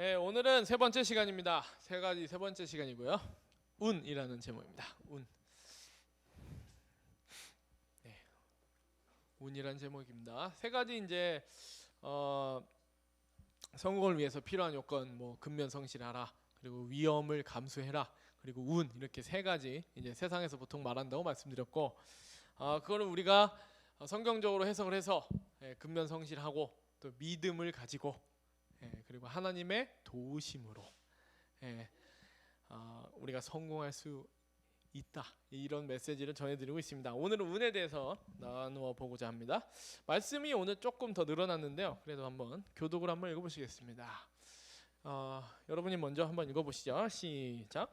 예, 오늘은 세 번째 시간입니다. 세 가지 세 번째 시간이고요. 운이라는 제목입니다. 운. 네. 운이라는 제목입니다. 세 가지 이제 어, 성공을 위해서 필요한 요건 뭐 근면 성실하라 그리고 위험을 감수해라 그리고 운 이렇게 세 가지 이제 세상에서 보통 말한다고 말씀드렸고 아 그거는 우리가 어, 성경적으로 해석을 해서 예, 근면 성실하고 또 믿음을 가지고 예, 그리고 하나님의 도우심으로 예, 어, 우리가 성공할 수 있다 이런 메시지를 전해드리고 있습니다. 오늘은 운에 대해서 나누어 보고자 합니다. 말씀이 오늘 조금 더 늘어났는데요. 그래도 한번 교독을 한번 읽어보시겠습니다. 어, 여러분이 먼저 한번 읽어보시죠. 시작.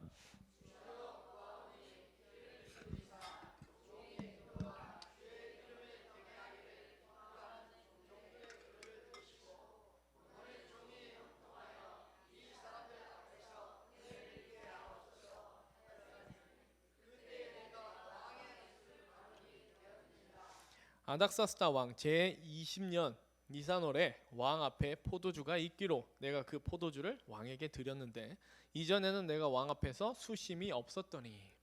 아닥사스다 왕 제 20년 니산월에 왕 앞에 포도주가 있기로 내가 그 포도주를 왕에게 드렸는데 이전에는 내가 왕 앞에서 수심이 없었더니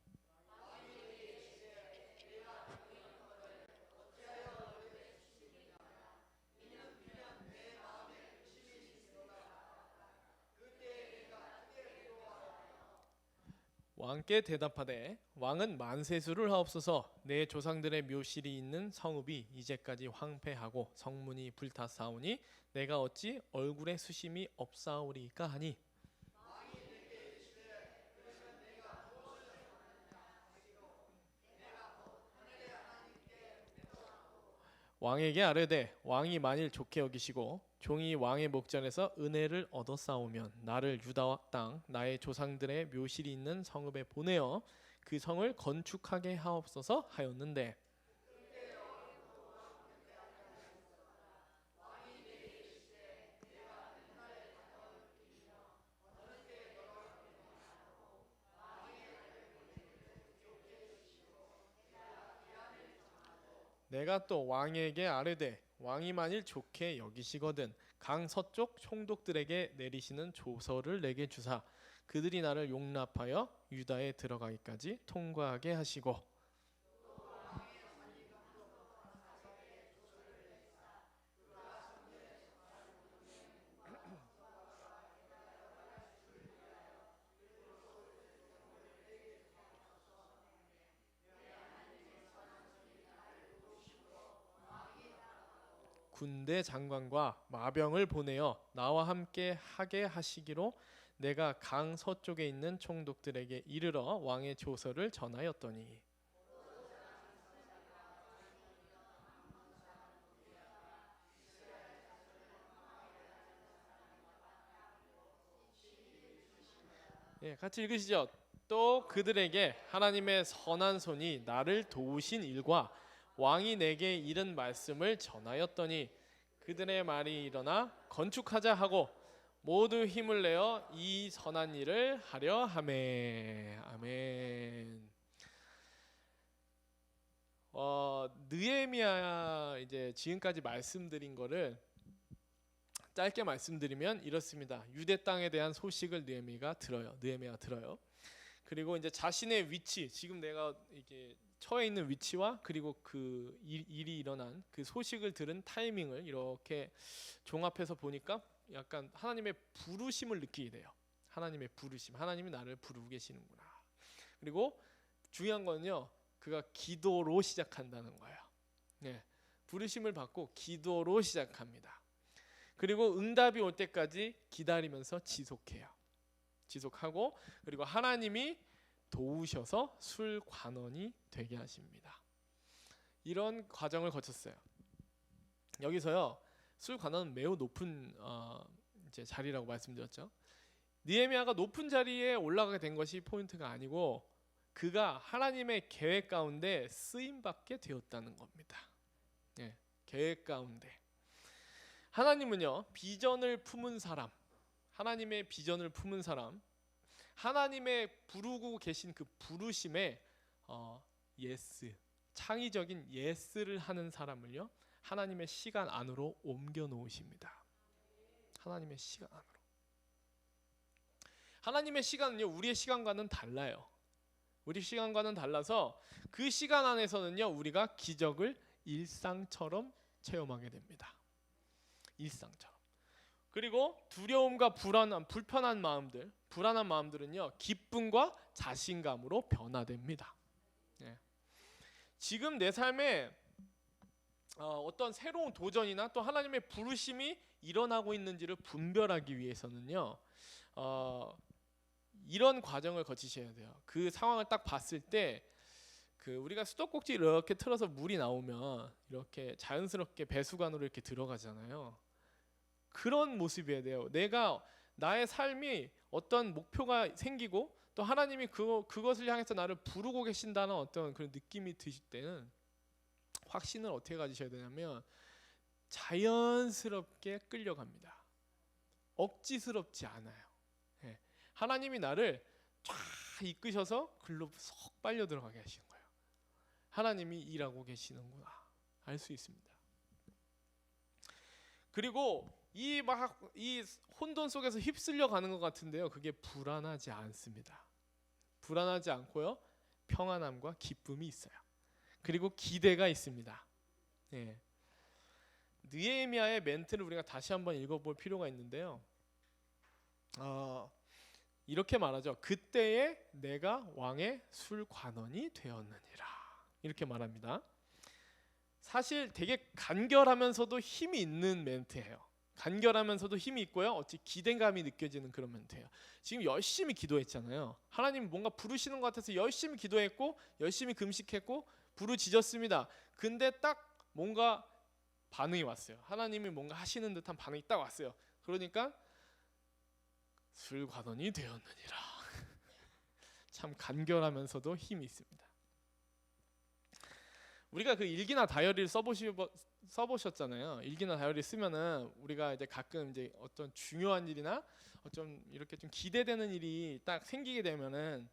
왕께 대답하되 왕은 만세수를 하옵소서. 내 조상들의 묘실이 있는 성읍이 이제까지 황폐하고 성문이 불타사오니 내가 어찌 얼굴에 수심이 없사오리까 하니? 왕에게 아뢰되 왕이 만일 좋게 여기시고 종이 왕의 목전에서 은혜를 얻어 싸우면 나를 유다 땅 나의 조상들의 묘실이 있는 성읍에 보내어 그 성을 건축하게 하옵소서 하였는데. 내가 또 왕에게 아뢰되 왕이 만일 좋게 여기시거든 강 서쪽 총독들에게 내리시는 조서를 내게 주사. 그들이 나를 용납하여 유다에 들어가기까지 통과하게 하시고 군대 장관과 마병을 보내어 나와 함께 하게 하시기로 내가 강 서쪽에 있는 총독들에게 이르러 왕의 조서를 전하였더니 예, 같이 읽으시죠. 또 그들에게 하나님의 선한 손이 나를 도우신 일과 왕이 내게 이른 말씀을 전하였더니 그들의 말이 일어나 건축하자 하고 모두 힘을 내어 이 선한 일을 하려 하매 아멘. 어 느헤미야 이제 지금까지 말씀드린 거를 짧게 말씀드리면 이렇습니다. 유대 땅에 대한 소식을 느헤미가 들어요. 느헤미가 들어요. 그리고 이제 자신의 위치 지금 내가 이게 처해 있는 위치와 그리고 그 일, 일이 일어난 그 소식을 들은 타이밍을 이렇게 종합해서 보니까 약간 하나님의 부르심을 느끼게 돼요. 하나님의 부르심, 하나님이 나를 부르고 계시는구나. 그리고 중요한 건요, 그가 기도로 시작한다는 거예요. 네, 부르심을 받고 기도로 시작합니다. 그리고 응답이 올 때까지 기다리면서 지속해요. 지속하고 그리고 하나님이 도우셔서 술 관원이 되게 하십니다. 이런 과정을 거쳤어요. 여기서요 술 관원은 매우 높은 어, 이제 자리라고 말씀드렸죠. 니에미아가 높은 자리에 올라가게 된 것이 포인트가 아니고 그가 하나님의 계획 가운데 쓰임 받게 되었다는 겁니다. 예, 계획 가운데 하나님은요 비전을 품은 사람, 하나님의 비전을 품은 사람, 하나님의 부르고 계신 그 부르심에 어, 예스 창의적인 예스를 하는 사람을요 하나님의 시간 안으로 옮겨 놓으십니다. 하나님의 시간 안으로. 하나님의 시간은요 우리의 시간과는 달라요. 우리 시간과는 달라서 그 시간 안에서는요 우리가 기적을 일상처럼 체험하게 됩니다. 일상처럼. 그리고 두려움과 불안한 불편한 마음들, 불안한 마음들은요 기쁨과 자신감으로 변화됩니다. 예. 지금 내 삶에 어, 어떤 새로운 도전이나 또 하나님의 부르심이 일어나고 있는지를 분별하기 위해서는요 어, 이런 과정을 거치셔야 돼요. 그 상황을 딱 봤을 때 그 우리가 수도꼭지 이렇게 틀어서 물이 나오면 이렇게 자연스럽게 배수관으로 이렇게 들어가잖아요. 그런 모습이어야 돼요. 내가 나의 삶이 어떤 목표가 생기고 또 하나님이 그 그것을 향해서 나를 부르고 계신다는 어떤 그런 느낌이 드실 때는 확신을 어떻게 가지셔야 되냐면 자연스럽게 끌려갑니다. 억지스럽지 않아요. 예. 하나님이 나를 쫙 이끄셔서 글로 쏙 빨려 들어가게 하시는 거예요. 하나님이 일하고 계시는구나 알 수 있습니다. 그리고 이막이 혼돈 속에서 휩쓸려 가는 것 같은데요. 그게 불안하지 않습니다. 불안하지 않고요. 평안함과 기쁨이 있어요. 그리고 기대가 있습니다. 예. 느헤미야의 멘트를 우리가 다시 한번 읽어볼 필요가 있는데요. 어, 이렇게 말하죠. 그때에 내가 왕의 술관원이 되었느니라. 이렇게 말합니다. 사실 되게 간결하면서도 힘이 있는 멘트예요. 간결하면서도 힘이 있고요. 어찌 기대감이 느껴지는 그런 멘트예요. 지금 열심히 기도했잖아요. 하나님 뭔가 부르시는 것 같아서 열심히 기도했고 열심히 금식했고 부르짖었습니다. 근데 딱 뭔가 반응이 왔어요. 하나님이 뭔가 하시는 듯한 반응이 딱 왔어요. 그러니까 술관원이 되었느니라. 참 간결하면서도 힘이 있습니다. 우리가 그 일기나 다이어리를 써보시 써보셨잖아요. 일기나 다이어리 쓰면은 우리가 이제 가끔 이제 어떤 중요한 일이나 좀 이렇게 좀 기대되는 일이 딱 생기게 되면은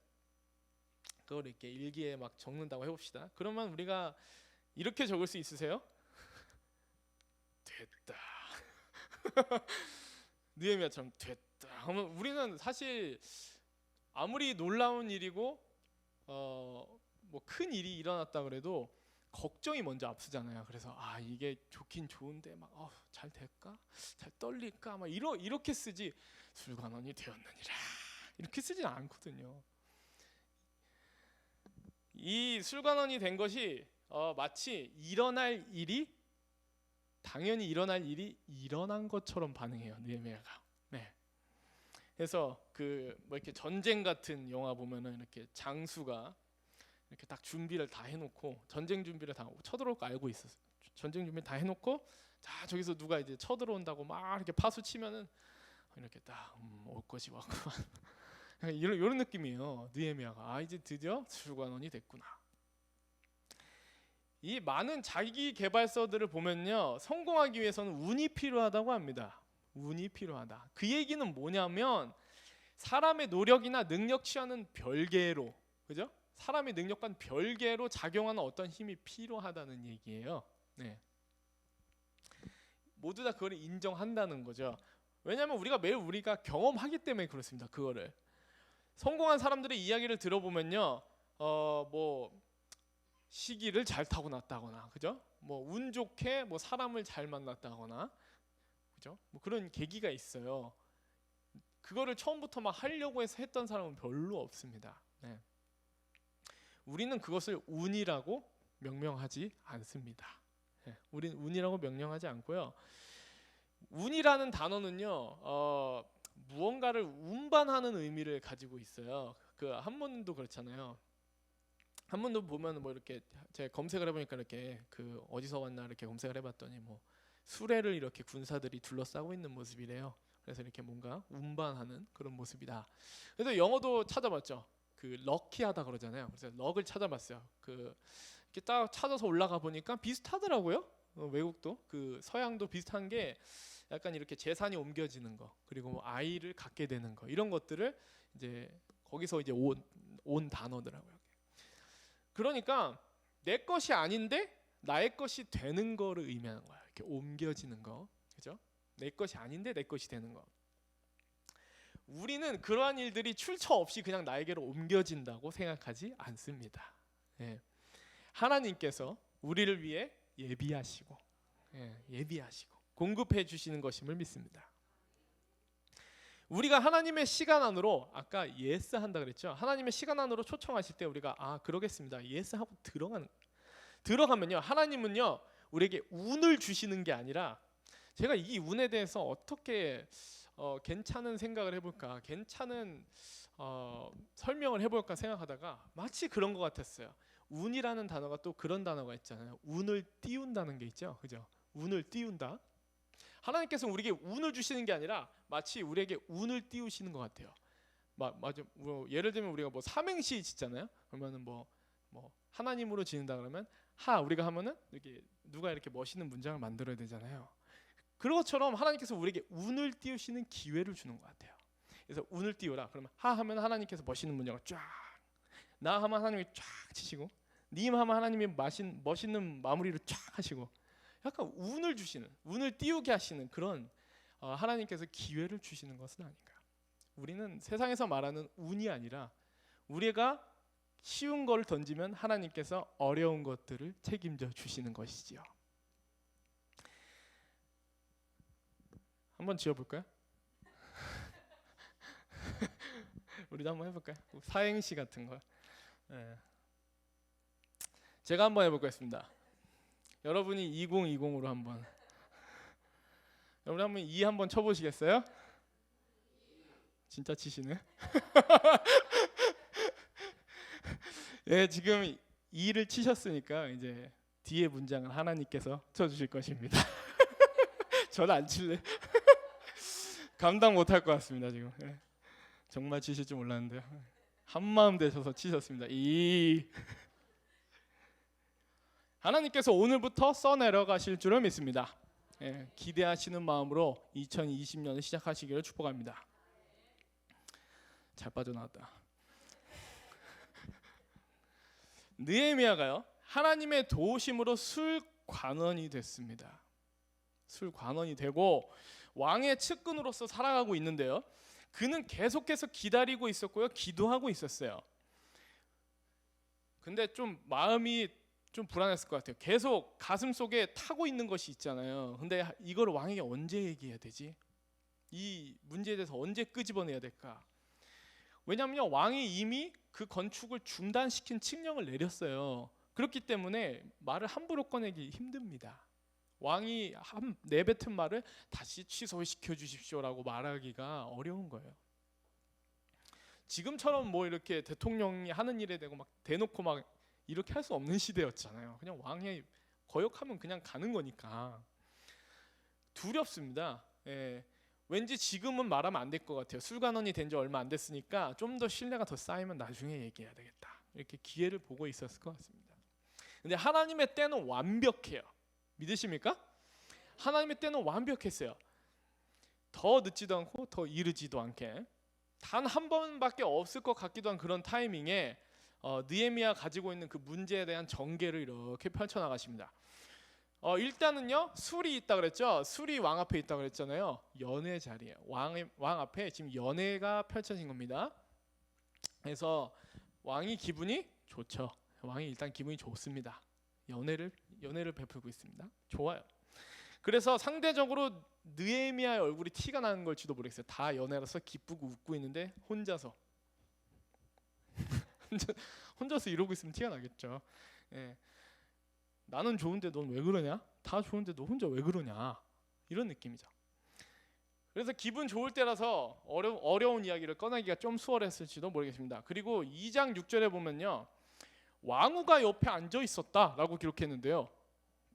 그걸 이렇게 일기에 막 적는다고 해봅시다. 그러면 우리가 이렇게 적을 수 있으세요? 됐다. 느헤미야처럼 됐다. 하면 우리는 사실 아무리 놀라운 일이고 어 뭐 큰 일이 일어났다 그래도 걱정이 먼저 앞서잖아요. 그래서 아 이게 좋긴 좋은데 막잘 어, 될까, 잘 떨릴까, 막 이러 이렇게 쓰지 술관원이 되었느니라 이렇게 쓰진 않거든요. 이 술관원이 된 것이 어, 마치 일어날 일이 당연히 일어날 일이 일어난 것처럼 반응해요 느헤미야가. 네. 그래서 그 뭐 이렇게 전쟁 같은 영화 보면은 이렇게 장수가 이렇게 딱 준비를 다 해놓고 전쟁 준비를 다 쳐들어올 거 알고 있었어. 전쟁 준비 다 해놓고 자 저기서 누가 이제 쳐들어온다고 막 이렇게 파수 치면은 이렇게 딱올 음, 것이 왔구만. 이런 이런 느낌이에요. 느헤미야가 아 이제 드디어 출관원이 됐구나. 이 많은 자기 개발서들을 보면요 성공하기 위해서는 운이 필요하다고 합니다. 운이 필요하다. 그 얘기는 뭐냐면 사람의 노력이나 능력치와는 별개로 그죠? 사람의 능력과는 별개로 작용하는 어떤 힘이 필요하다는 얘기예요. 네. 모두 다 그걸 인정한다는 거죠. 왜냐하면 우리가 매일 우리가 경험하기 때문에 그렇습니다. 그거를 성공한 사람들의 이야기를 들어보면요, 어 뭐 시기를 잘 타고났다거나, 그죠? 뭐 운 좋게 뭐 사람을 잘 만났다거나, 그죠? 뭐 그런 계기가 있어요. 그거를 처음부터 막 하려고 해서 했던 사람은 별로 없습니다. 네. 우리는 그것을 운이라고 명명하지 않습니다. 예, 우리는 운이라고 명명하지 않고요. 운이라는 단어는요, 어, 무언가를 운반하는 의미를 가지고 있어요. 그 한문도 그렇잖아요. 한문도 보면 뭐 이렇게 제가 검색을 해보니까 이렇게 그 어디서 왔나 이렇게 검색을 해봤더니 뭐 수레를 이렇게 군사들이 둘러싸고 있는 모습이래요. 그래서 이렇게 뭔가 운반하는 그런 모습이다. 그래서 영어도 찾아봤죠. 그 럭키하다 그러잖아요. 그래서 럭을 찾아봤어요. 그 이렇게 딱 찾아서 올라가 보니까 비슷하더라고요. 어, 외국도 그 서양도 비슷한 게 약간 이렇게 재산이 옮겨지는 거 그리고 뭐 아이를 갖게 되는 거 이런 것들을 이제 거기서 이제 온, 온 단어더라고요. 그러니까 내 것이 아닌데 나의 것이 되는 거를 의미하는 거야. 이렇게 옮겨지는 거, 그죠? 내 것이 아닌데 내 것이 되는 거. 우리는 그러한 일들이 출처 없이 그냥 나에게로 옮겨진다고 생각하지 않습니다. 예. 하나님께서 우리를 위해 예비하시고 예, 예비하시고 공급해 주시는 것임을 믿습니다. 우리가 하나님의 시간 안으로 아까 예스 한다 그랬죠. 하나님의 시간 안으로 초청하실 때 우리가 아 그러겠습니다. 예스 하고 들어가는 들어가면요. 하나님은요. 우리에게 운을 주시는 게 아니라 제가 이 운에 대해서 어떻게 어, 괜찮은 생각을 해볼까, 괜찮은 어, 설명을 해볼까 생각하다가 마치 그런 것 같았어요. 운이라는 단어가 또 그런 단어가 있잖아요. 운을 띄운다는 게 있죠, 그죠? 운을 띄운다. 하나님께서 우리에게 운을 주시는 게 아니라 마치 우리에게 운을 띄우시는 것 같아요. 마, 맞아. 뭐, 예를 들면 우리가 뭐 삼행시 짓잖아요. 그러면은 뭐, 뭐 하나님으로 지는다 그러면 하 우리가 하면은 이렇게 누가 이렇게 멋있는 문장을 만들어야 되잖아요. 그런 것처럼 하나님께서 우리에게 운을 띄우시는 기회를 주는 것 같아요. 그래서 운을 띄우라. 그러면 하 하면 하나님께서 멋있는 문장을 쫙, 나 하면 하나님이 쫙 치시고, 님 하면 하나님이 마신, 멋있는 마무리를 쫙 하시고, 약간 운을 주시는, 운을 띄우게 하시는 그런 어, 하나님께서 기회를 주시는 것은 아닌가. 우리는 세상에서 말하는 운이 아니라 우리가 쉬운 걸 던지면 하나님께서 어려운 것들을 책임져 주시는 것이지요. 한번 지어볼까요? 우리도 한번 해볼까요? 사행시 같은 거. 예. 제가 한번 해보겠습니다. 여러분이 2020으로 한번. 여러분 한번 2 한번 쳐보시겠어요? 진짜 치시네. 예, 지금 2를 치셨으니까 이제 뒤에 문장은 하나님께서 쳐주실 것입니다. 저는 안 칠래. 감당 못할 것 같습니다 지금. 예. 정말 치실 줄 몰랐는데요. 한 마음 되셔서 치셨습니다. 이 하나님께서 오늘부터 써 내려 가실 줄을 믿습니다. 예, 기대하시는 마음으로 2020년을 시작하시기를 축복합니다. 잘 빠져나왔다. 느헤미야가요 하나님의 도우심으로 술 관원이 됐습니다. 술 관원이 되고 왕의 측근으로서 살아가고 있는데요. 그는 계속해서 기다리고 있었고요. 기도하고 있었어요. 근데 좀 마음이 좀 불안했을 것 같아요. 계속 가슴 속에 타고 있는 것이 있잖아요. 근데 이걸 왕에게 언제 얘기해야 되지? 이 문제에 대해서 언제 끄집어내야 될까? 왜냐하면 왕이 이미 그 건축을 중단시킨 칙령을 내렸어요. 그렇기 때문에 말을 함부로 꺼내기 힘듭니다. 왕이 한 내뱉은 말을 다시 취소시켜 주십시오라고 말하기가 어려운 거예요. 지금처럼 뭐 이렇게 대통령이 하는 일에 대고 막 대놓고 막 이렇게 할 수 없는 시대였잖아요. 그냥 왕이 거역하면 그냥 가는 거니까 두렵습니다. 예. 왠지 지금은 말하면 안 될 것 같아요. 술관원이 된 지 얼마 안 됐으니까 좀 더 신뢰가 더 쌓이면 나중에 얘기해야 되겠다. 이렇게 기회를 보고 있었을 것 같습니다. 근데 하나님의 때는 완벽해요. 믿으십니까? 하나님의 때는 완벽했어요. 더 늦지도 않고 더 이르지도 않게 단 한 번밖에 없을 것 같기도 한 그런 타이밍에 어, 느헤미야 가지고 있는 그 문제에 대한 전개를 이렇게 펼쳐 나가십니다. 어, 일단은요 술이 있다 그랬죠. 술이 왕 앞에 있다 그랬잖아요. 연애 자리에 왕, 왕 앞에 지금 연애가 펼쳐진 겁니다. 그래서 왕이 기분이 좋죠. 왕이 일단 기분이 좋습니다. 연애를 연애를 베풀고 있습니다. 좋아요. 그래서 상대적으로 느헤미야의 얼굴이 티가 나는 걸지도 모르겠어요. 다 연애라서 기쁘고 웃고 있는데 혼자서 혼자, 혼자서 이러고 있으면 티가 나겠죠. 예. 나는 좋은데 넌 왜 그러냐? 다 좋은데 너 혼자 왜 그러냐? 이런 느낌이죠. 그래서 기분 좋을 때라서 어려, 어려운 이야기를 꺼내기가 좀 수월했을지도 모르겠습니다. 그리고 2장 6절에 보면요. 왕후가 옆에 앉아 있었다라고 기록했는데요.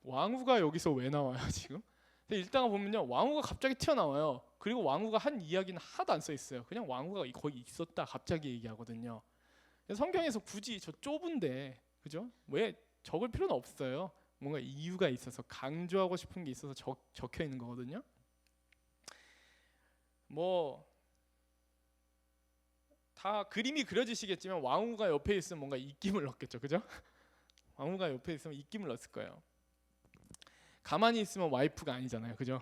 왕후가 여기서 왜 나와요 지금? 일단 보면요 왕후가 갑자기 튀어나와요. 그리고 왕후가 한 이야기는 하나도 안 써 있어요. 그냥 왕후가 거기 있었다 갑자기 얘기하거든요. 성경에서 굳이 저 좁은데 그죠? 왜 적을 필요는 없어요. 뭔가 이유가 있어서 강조하고 싶은 게 있어서 적, 적혀 있는 거거든요. 뭐 다 그림이 그려지시겠지만 왕후가 옆에 있으면 뭔가 입김을 넣겠죠, 그죠? 왕후가 옆에 있으면 입김을 넣었을 거예요. 가만히 있으면 와이프가 아니잖아요, 그죠?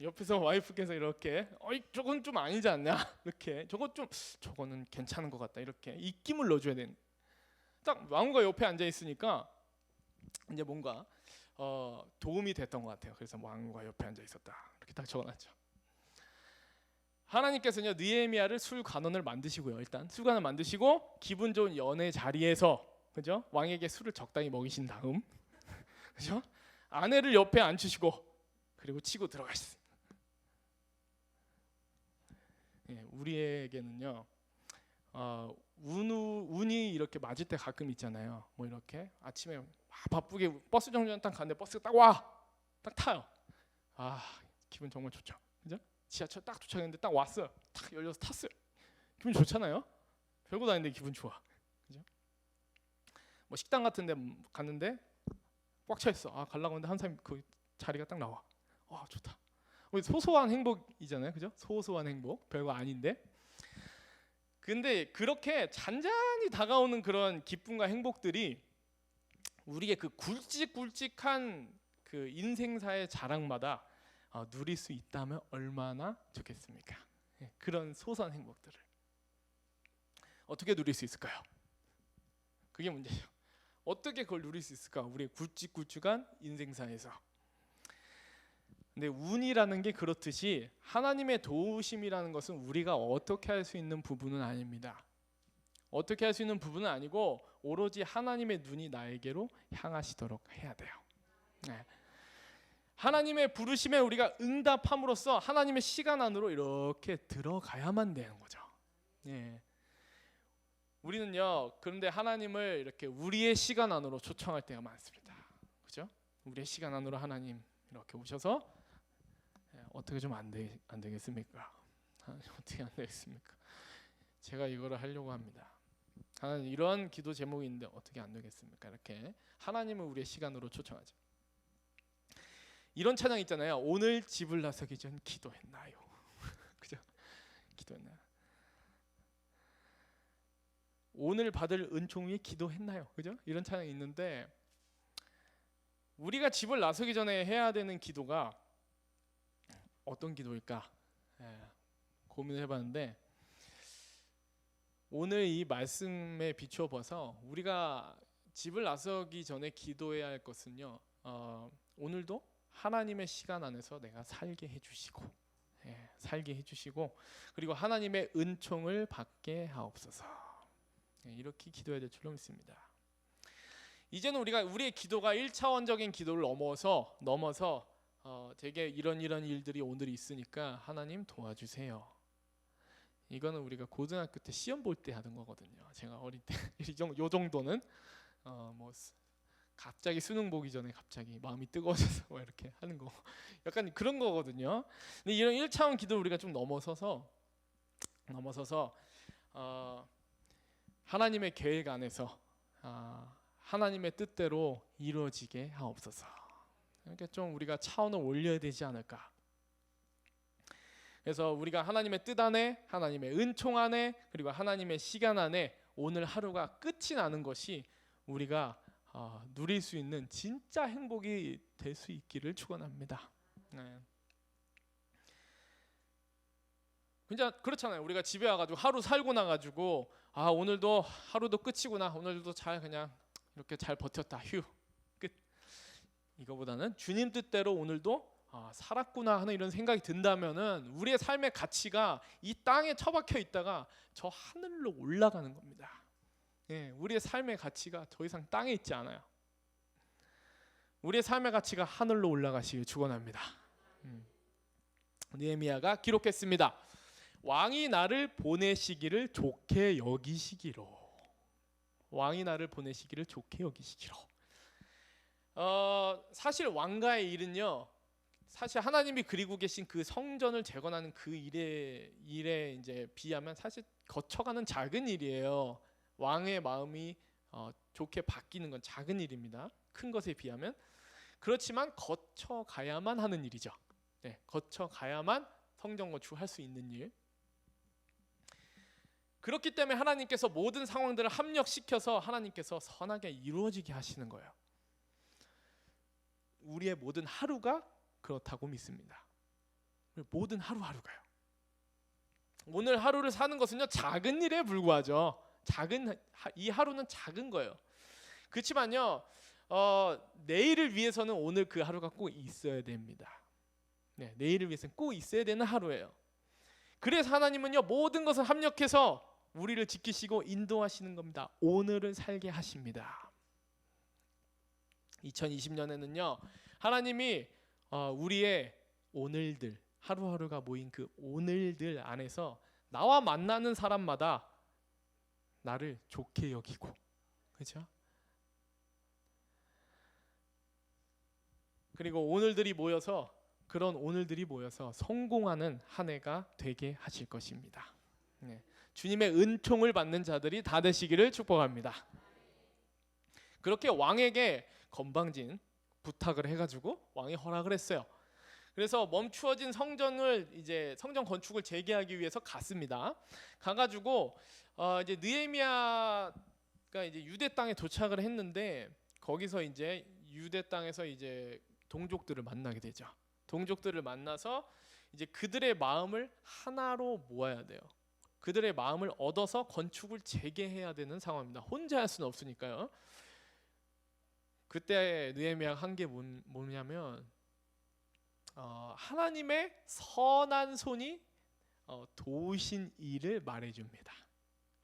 옆에서 와이프께서 이렇게 어이 저건 좀 아니지 않냐? 이렇게 저거 좀 저거는 괜찮은 것 같다. 이렇게 입김을 넣어줘야 되는 딱 왕후가 옆에 앉아 있으니까 이제 뭔가 어, 도움이 됐던 것 같아요. 그래서 왕후가 옆에 앉아 있었다. 이렇게 딱 적어놨죠 하나님께서는요 느헤미야를 술 관원을 만드시고요 일단 술 관원 만드시고 기분 좋은 연애 자리에서 그죠 왕에게 술을 적당히 먹이신 다음 그죠 아내를 옆에 앉히시고 그리고 치고 들어가셨습니다. 예, 우리에게는요 어, 운우, 운이 이렇게 맞을 때 가끔 있잖아요. 뭐 이렇게 아침에 막 바쁘게 버스 정류장 딱 갔는데 버스가 딱 와, 딱 타요. 아 기분 정말 좋죠? 지하철 딱 도착했는데 딱 왔어요. 딱 열려서 탔어요. 기분 좋잖아요. 별거 다 아닌데 기분 좋아, 그죠? 뭐 식당 같은데 갔는데 꽉 차 있어. 아 갈라고 하는데 한 사람이 그 자리가 딱 나와. 와 좋다. 우리 소소한 행복이잖아요, 그죠? 소소한 행복, 별거 아닌데. 근데 그렇게 잔잔히 다가오는 그런 기쁨과 행복들이 우리의 그 굵직굵직한 그 인생사의 자랑마다 어, 누릴 수 있다면 얼마나 좋겠습니까? 예, 그런 소소한 행복들을 어떻게 누릴 수 있을까요? 그게 문제죠. 어떻게 그걸 누릴 수 있을까? 우리의 굵직굵직한 인생사에서. 근데 운이라는 게 그렇듯이 하나님의 도우심이라는 것은 우리가 어떻게 할 수 있는 부분은 아닙니다. 어떻게 할 수 있는 부분은 아니고 오로지 하나님의 눈이 나에게로 향하시도록 해야 돼요. 네. 하나님의 부르심에 우리가 응답함으로써 하나님의 시간 안으로 이렇게 들어가야만 되는 거죠. 예. 우리는요. 그런데 하나님을 이렇게 우리의 시간 안으로 초청할 때가 많습니다. 그죠? 우리의 시간 안으로 하나님 이렇게 오셔서 예, 어떻게 좀 안 되, 안 되겠습니까? 하나님 어떻게 안 되겠습니까? 제가 이거를 하려고 합니다. 하나님 이런 기도 제목이 있는데 어떻게 안 되겠습니까? 이렇게 하나님을 우리의 시간으로 초청하죠. 이런 찬양 있잖아요. 오늘 집을 나서기 전 기도했나요? 그죠? 기도했나요? 오늘 받을 은총 위에 기도했나요? 그죠? 이런 찬양이 있는데 우리가 집을 나서기 전에 해야 되는 기도가 어떤 기도일까? 예, 고민을 해봤는데 오늘 이 말씀에 비추어 봐서 우리가 집을 나서기 전에 기도해야 할 것은요. 어, 오늘도 하나님의 시간 안에서 내가 살게 해주시고, 예, 살게 해주시고, 그리고 하나님의 은총을 받게 하옵소서. 예, 이렇게 기도해야 될 줄로 믿습니다. 이제는 우리가 우리의 기도가 1차원적인 기도를 넘어서 넘어서 어, 되게 이런 이런 일들이 오늘 있으니까 하나님 도와주세요. 이거는 우리가 고등학교 때 시험 볼 때 하던 거거든요. 제가 어릴 때요 정도 는 어, 뭐 갑자기 수능 보기 전에 갑자기 마음이 뜨거워져서 뭐 이렇게 하는 거 약간 그런 거거든요. 근데 이런 1차원 기도 우리가 좀 넘어서서 넘어서서 어, 하나님의 계획 안에서 어, 하나님의 뜻대로 이루어지게 하옵소서. 이렇게 좀 우리가 차원을 올려야 되지 않을까. 그래서 우리가 하나님의 뜻 안에, 하나님의 은총 안에, 그리고 하나님의 시간 안에 오늘 하루가 끝이 나는 것이 우리가 어, 누릴 수 있는 진짜 행복이 될 수 있기를 축원합니다. 네. 진짜 그렇잖아요. 우리가 집에 와가지고 하루 살고 나가지고 아 오늘도 하루도 끝이구나. 오늘도 잘 그냥 이렇게 잘 버텼다. 휴 끝. 이거보다는 주님 뜻대로 오늘도 아, 살았구나 하는 이런 생각이 든다면은 우리의 삶의 가치가 이 땅에 처박혀 있다가 저 하늘로 올라가는 겁니다. 예, 우리의 삶의 가치가 더 이상 땅에 있지 않아요. 우리의 삶의 가치가 하늘로 올라가시길 축원합니다. 음. 느헤미야가 기록했습니다. 왕이 나를 보내시기를 좋게 여기시기로. 왕이 나를 보내시기를 좋게 여기시기로. 어, 사실 왕가의 일은요. 사실 하나님이 그리고 계신 그 성전을 재건하는 그 일에 일에 이제 비하면 사실 거쳐가는 작은 일이에요. 왕의 마음이 어, 좋게 바뀌는 건 작은 일입니다. 큰 것에 비하면 그렇지만 거쳐 가야만 하는 일이죠. 네, 거쳐 가야만 성전 건축할 수 있는 일. 그렇기 때문에 하나님께서 모든 상황들을 합력시켜서 하나님께서 선하게 이루어지게 하시는 거예요. 우리의 모든 하루가 그렇다고 믿습니다. 모든 하루하루가요. 오늘 하루를 사는 것은요 작은 일에 불과하죠. 작은 하- 이 하루는 작은 거예요. 그렇지만요 어, 내일을 위해서는 오늘 그 하루가 꼭 있어야 됩니다. 네, 내일을 위해서는 꼭 있어야 되는 하루예요. 그래서 하나님은요 모든 것을 합력해서 우리를 지키시고 인도하시는 겁니다. 오늘을 살게 하십니다. 2020년에는요 하나님이 어, 우리의 오늘들 하루하루가 모인 그 오늘들 안에서 나와 만나는 사람마다 나를 좋게 여기고 그렇죠? 그리고 오늘들이 모여서 그런 오늘들이 모여서 성공하는 한 해가 되게 하실 것입니다. 네. 주님의 은총을 받는 자들이 다 되시기를 축복합니다. 그렇게 왕에게 건방진 부탁을 해가지고 왕이 허락을 했어요. 그래서 멈추어진 성전을 이제 성전 건축을 재개하기 위해서 갔습니다. 가가지고 어 이제 느헤미야가 이제 유대 땅에 도착을 했는데 거기서 이제 유대 땅에서 이제 동족들을 만나게 되죠. 동족들을 만나서 이제 그들의 마음을 하나로 모아야 돼요. 그들의 마음을 얻어서 건축을 재개해야 되는 상황입니다. 혼자 할 수는 없으니까요. 그때 느헤미야가 한게 뭐냐면 어, 하나님의 선한 손이 어, 도우신 일을 말해줍니다.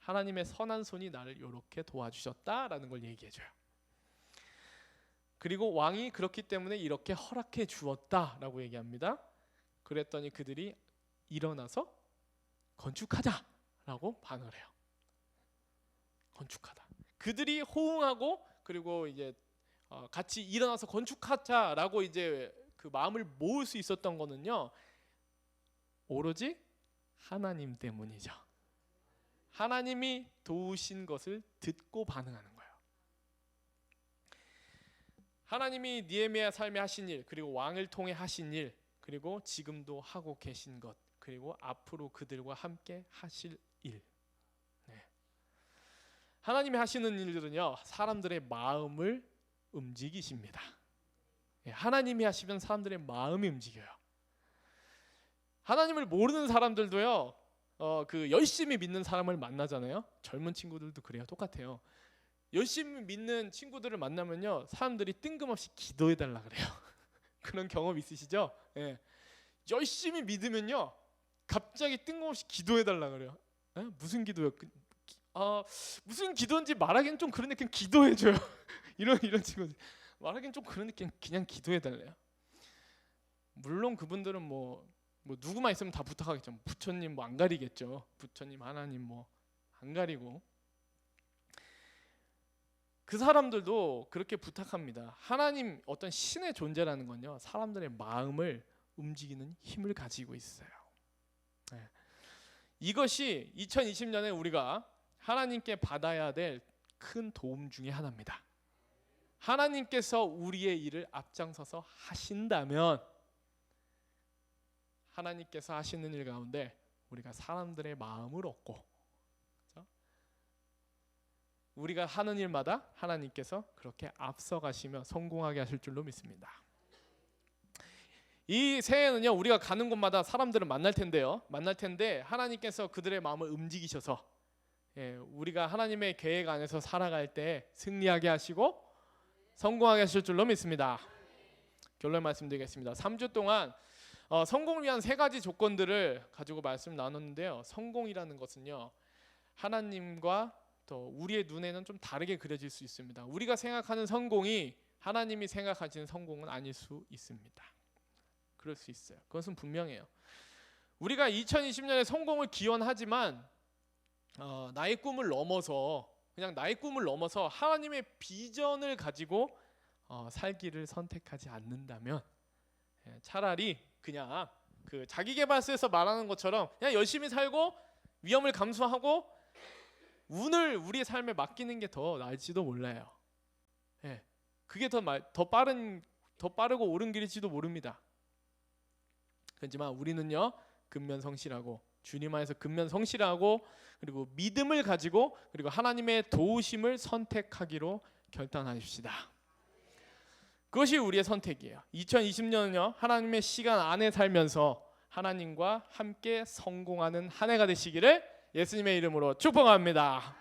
하나님의 선한 손이 나를 이렇게 도와주셨다라는 걸 얘기해줘요. 그리고 왕이 그렇기 때문에 이렇게 허락해 주었다라고 얘기합니다. 그랬더니 그들이 일어나서 건축하자라고 반을 해요. 건축하다. 그들이 호응하고 그리고 이제 어, 같이 일어나서 건축하자라고 이제 그 마음을 모을 수 있었던 거는요. 오로지 하나님 때문이죠. 하나님이 도우신 것을 듣고 반응하는 거예요. 하나님이 니에미야 삶에 하신 일, 그리고 왕을 통해 하신 일, 그리고 지금도 하고 계신 것, 그리고 앞으로 그들과 함께 하실 일. 네. 하나님이 하시는 일들은요, 사람들의 마음을 움직이십니다. 예, 하나님이 하시면 사람들의 마음이 움직여요. 하나님을 모르는 사람들도요. 어, 그 열심히 믿는 사람을 만나잖아요. 젊은 친구들도 그래요. 똑같아요. 열심히 믿는 친구들을 만나면요. 사람들이 뜬금없이 기도해 달라 그래요. 그런 경험 있으시죠? 예. 열심히 믿으면요. 갑자기 뜬금없이 기도해 달라 그래요. 에? 무슨 기도요? 그, 기- 아, 무슨 기도인지 말하기는 좀 그런데 그냥 기도해 줘요. 이런 이런 친구들. 말하기는 좀 그런데 그냥 그냥 기도해 달래요. 물론 그분들은 뭐, 뭐 누구만 있으면 다 부탁하겠죠. 뭐 부처님 뭐 안 가리겠죠. 부처님 하나님 뭐 안 가리고 그 사람들도 그렇게 부탁합니다. 하나님 어떤 신의 존재라는 건요. 사람들의 마음을 움직이는 힘을 가지고 있어요. 네. 이것이 2020년에 우리가 하나님께 받아야 될 큰 도움 중에 하나입니다. 하나님께서 우리의 일을 앞장서서 하신다면 하나님께서 하시는 일 가운데 우리가 사람들의 마음을 얻고 그렇죠? 우리가 하는 일마다 하나님께서 그렇게 앞서가시며 성공하게 하실 줄로 믿습니다. 이 새해는요 우리가 가는 곳마다 사람들을 만날 텐데요 만날 텐데 하나님께서 그들의 마음을 움직이셔서 예, 우리가 하나님의 계획 안에서 살아갈 때 승리하게 하시고 성공하게 하실 줄로 믿습니다. 결론 말씀드리겠습니다. 3주 동안 어, 성공을 위한 세 가지 조건들을 가지고 말씀 나눴는데요. 성공이라는 것은요 하나님과 또 우리의 눈에는 좀 다르게 그려질 수 있습니다. 우리가 생각하는 성공이 하나님이 생각하시는 성공은 아닐 수 있습니다. 그럴 수 있어요. 그것은 분명해요. 우리가 2020년에 성공을 기원하지만 어, 나의 꿈을 넘어서 그냥 나의 꿈을 넘어서 하나님의 비전을 가지고 어, 살기를 선택하지 않는다면 예, 차라리 그냥 그 자기계발서에서 말하는 것처럼 그냥 열심히 살고 위험을 감수하고 운을 우리의 삶에 맡기는 게 더 나을지도 몰라요. 예, 그게 더, 말, 더 빠른 더 빠르고 옳은 길일지도 모릅니다. 그렇지만 우리는요 근면성실하고 주님 안에서 근면 성실하고 그리고 믿음을 가지고 그리고 하나님의 도우심을 선택하기로 결단하십시다. 그것이 우리의 선택이에요. 2020년은요 하나님의 시간 안에 살면서 하나님과 함께 성공하는 한 해가 되시기를 예수님의 이름으로 축복합니다.